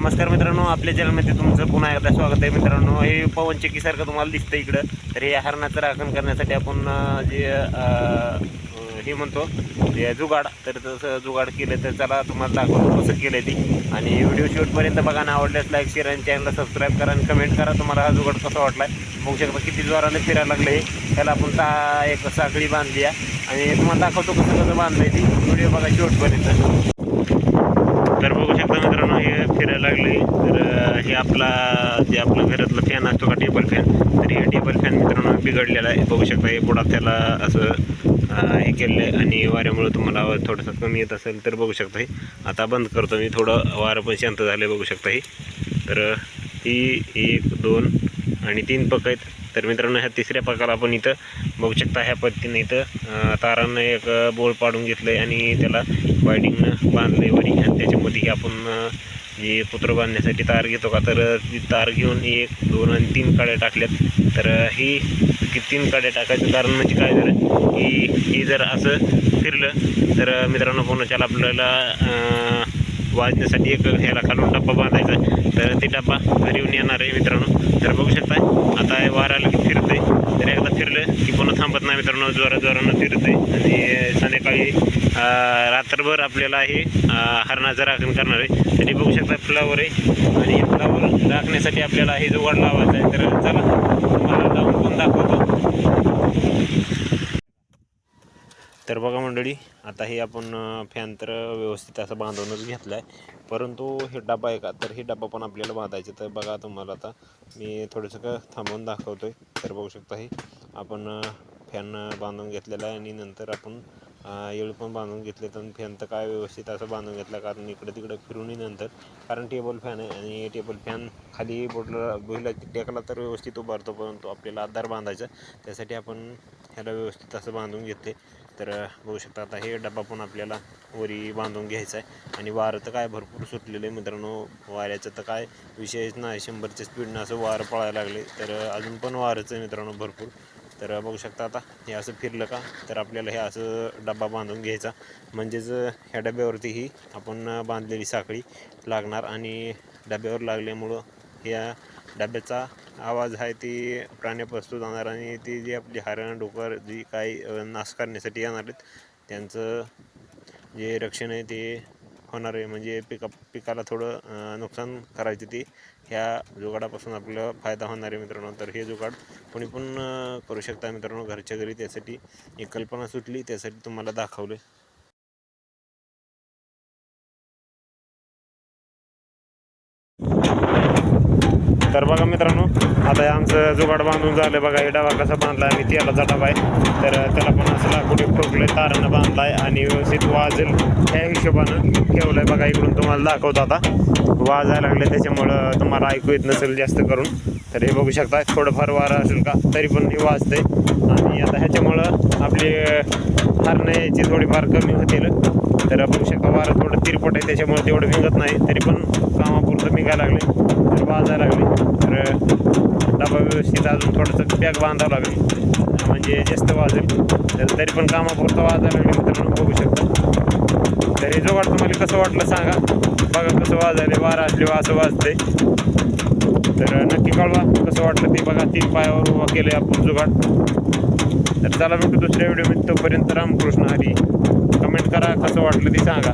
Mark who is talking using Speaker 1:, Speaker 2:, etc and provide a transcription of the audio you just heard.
Speaker 1: नमस्कार मित्रांनो आपल्या चॅनलमध्ये तुमचं पुन्हा एकदा स्वागत आहे. मित्रांनो हे पवनचक्कीसारखं तुम्हाला दिसतं इकडं. तर हे हरणाचं राखण करण्यासाठी आपण जे हे म्हणतो ते जुगाड. तर तसं जुगाड केलं तर चला तुम्हाला दाखवतो कसं केलं ती. आणि व्हिडिओ शेवटपर्यंत बघा ना आवडल्यास लाईक शेअर आणि चॅनलला सबस्क्राईब करा आणि कमेंट करा. तुम्हाला हा जुगाड कसा वाटला? बघू शकता किती जोराने फिरायला लागलं हे. त्याला आपण ता एक साखळी बांधली आहे. आणि तुम्हाला दाखवतो कसं कसं आहे ती. व्हिडिओ बघा शेवटपर्यंत तर बघू शकता मित्रांनो हे फिरायला लागले. तर हे आपला जे आपलं घरातलं फॅन असतो का टेबल फॅन तर हे टेबल फॅन मित्रांनो बिघडलेला आहे. बघू शकता हे बुडात त्याला असं हे केलं आहे आणि वाऱ्यामुळं तुम्हाला आवाज थोडासा कमी येत असेल तर बघू शकता हे. आता बंद करतो मी. थोडं वारं पण शांत झालं बघू शकता हे. तर ती एक दोन आणि तीन पक आहेत. तर मित्रांनो ह्या तिसऱ्या पकाला आपण इथं बघू शकता ह्या पद्धतीने इथं तारानं एक बोळ पाडून घेतलं आहे आणि त्याला वायडिंगनं बांधलं आहे वरी. आणि त्याच्यामध्ये आपण अं, जे कुत्रं बांधण्यासाठी तार घेतो का? तर ती तार घेऊन एक दोन आणि तीन काड्या टाकल्यात. तर ही की तीन काड्या टाकायचं कारण म्हणजे काय झालं की ही जर असं फिरलं तर मित्रांनो पुन्हा आपल्याला वाजण्यासाठी एक ह्याला खालून डब्बा बांधायचा तर ते डब्बा घरी येऊन येणार आहे मित्रांनो. तर बघू शकताय आता हे वाराला की फिरतंय. फिरलं की पुन्हा थांबत नाही मित्रांनो जोरा जोरानं फिरते आणि संध्याकाळी रात्रभर आपल्याला हे हरणाचं राखण करणार आहे. तरी बघू शकता फुलावर आहे. आणि हे फुलावर राखण्यासाठी आपल्याला हे जुगाड लावायचा आहे तर चला तुम्हाला लावून पण दाखवतो. तर बघा मंडळी आता हे आपण फॅन तर व्यवस्थित असं बांधूनच घेतला आहे परंतु हे डबा आहे का? तर हे डबा पण आपल्याला बांधायचे. तर बघा तुम्हाला आता मी थोडंसं का थांबवून दाखवतो आहे तर बघू शकता हे आपण फॅन बांधून घेतलेला आहे आणि नंतर आपण येळ पण बांधून घेतले. तर फॅन तर काय व्यवस्थित असं बांधून घेतला कारण इकडं तिकडं फिरूनही नंतर कारण टेबल फॅन आहे आणि टेबल फॅन खाली बोटला बोईला टेकला तर व्यवस्थित उभारतो. परंतु आपल्याला आधार बांधायचा त्यासाठी आपण ह्याला व्यवस्थित असं बांधून घेतले. तर बघू शकता आता हे डबा पण आपल्याला वरी बांधून घ्यायचा आहे. आणि वारं तर काय भरपूर सुटलेलं आहे मित्रांनो. वाऱ्याचं तर काय विषयच नाही. शंभरच्या स्पीडनं असं वारं पळायला लागले. तर अजून पण वारंच आहे मित्रांनो भरपूर. तर बघू शकता आता हे असं फिरलं का? तर आपल्याला हे असं डबा बांधून घ्यायचा. म्हणजेच ह्या डब्यावरती ही आपण बांधलेली साखळी लागणार. आणि डब्यावर लागल्यामुळं या डब्याचा आवाज आहे ती प्राण्यापासून जाणार आणि ती जी आपली हरण डोकर जी काही नाश करण्यासाठी येणार आहेत त्यांचं जे रक्षण आहे ते होणार आहे. म्हणजे पिका पिकाला थोडं नुकसान करायचे ते. ह्या जुगाडापासून आपल्याला फायदा होणार आहे मित्रांनो. तर हे जुगाड कोणी पण करू शकता मित्रांनो घरच्या घरी. त्यासाठी एक कल्पना सुटली त्यासाठी तुम्हाला दाखवले. तर बघा मित्रांनो आता हे आमचं जुगाड बांधून झालं बघा. हे डबा कसा बांधला आहे मी तेलाचा डबा आहे. तर त्याला पण असं लाकूड ठोकलं तारानं बांधला आहे आणि व्यवस्थित वाजेल ह्या हिशोबानं ठेवलं आहे बघा इकडून तुम्हाला दाखवतो आता. वाजायला लागले त्याच्यामुळं तुम्हाला ऐकू येत नसेल जास्त करून. तर हे बघू शकता थोडंफार वारं असेल का तरी पण हे वाजते आणि आता ह्याच्यामुळं आपली हरण्याची थोडीफार कमी होतील. तर बघू शकता वारं थोडं तिरपट आहे त्याच्यामुळे तेवढं भिंगत नाही. तरी पण कामापुरतं निघायला लागले. तर वाजायला लागले. तर डबा व्यवस्थित अजून थोडंसं पॅक बांधावं लागेल. म्हणजे जास्त वाजेल तर तरी पण कामापुरतं वाजायला लागले मित्रांनो बघू शकता. तरी हे जोगाड तुम्हाला कसं वाटलं सांगा. बघा कसं वाजायले वारा असले असं वाजते तर नक्की कळवा कसं वाटलं ते बघा. तीन पायावर उभा केलं आपण जुगाड. तर चला भेटू दुसऱ्या व्हिडिओमध्ये तोपर्यंत रामकृष्ण हरी. कमेंट करा कसं वाटलं ते सांगा.